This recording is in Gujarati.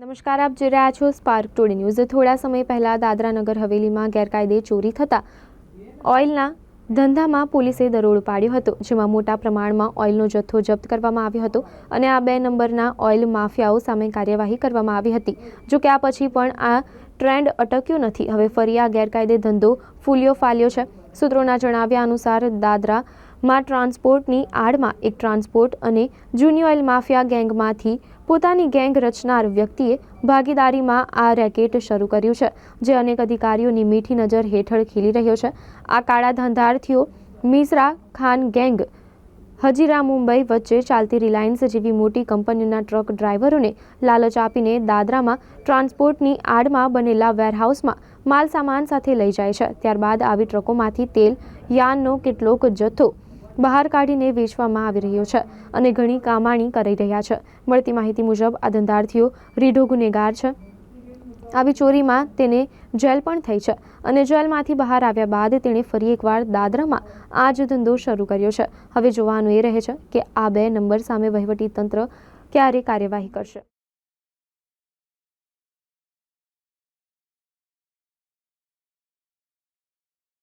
નમસ્કાર, આપ જોઈ રહ્યા છો સ્પાર્ક ટુડે ન્યૂઝ થોડા સમય પહેલા દાદરા નગર હવેલીમાં ગેરકાયદે ચોરી થતા ઓઇલના ધંધામાં પોલીસે દરોડો પાડ્યો હતો, જેમાં મોટા પ્રમાણમાં ઓઇલનો જથ્થો જપ્ત કરવામાં આવ્યો હતો અને આ બે નંબરના ઓઇલ માફિયાઓ સામે કાર્યવાહી કરવામાં આવી હતી. જો કે આ પછી પણ આ ટ્રેન્ડ અટક્યો નથી. હવે ફરી આ ગેરકાયદે ધંધો ફૂલ્યો ફાલ્યો છે. સૂત્રોના જણાવ્યા અનુસાર દાદરામાં ટ્રાન્સપોર્ટની આડમાં એક ટ્રાન્સપોર્ટ અને જૂની ઓઇલ માફિયા ગેંગમાંથી પોતાની ગેંગ રચનાર વ્યક્તિએ ભાગીદારીમાં આ રેકેટ શરૂ કર્યું છે, જે અનેક અધિકારીઓની મીઠી નજર હેઠળ ખીલી રહ્યો છે. આ કાળા ધંધાર્થીઓ મિશ્રા ખાન ગેંગ હજીરા મુંબઈ વચ્ચે ચાલતી રિલાયન્સ જેવી મોટી કંપનીઓના ટ્રક ડ્રાઈવરોને લાલચ આપીને દાદરામાં ટ્રાન્સપોર્ટની આડમાં બનેલા વેરહાઉસમાં માલ સામાન સાથે લઈ જાય છે. ત્યારબાદ આવી ટ્રકોમાંથી તેલ, યાનનો કેટલોક જથ્થો બહાર કાઢીને વેચવામાં આવી રહ્યો છે અને ઘણી કામાણી કરી રહ્યા છે. મળતી માહિતી મુજબ આ ધંધાર્થીઓ રીઢો ગુનેગાર છે. આવી ચોરીમાં તેને જેલ પણ થઈ છે અને જેલમાંથી બહાર આવ્યા બાદ તેણે ફરી એકવાર દાદરામાં આ જ ધંધો શરૂ કર્યો છે. હવે જોવાનું એ રહે છે કે આ બે નંબર સામે વહીવટી તંત્ર ક્યારે કાર્યવાહી કરશે.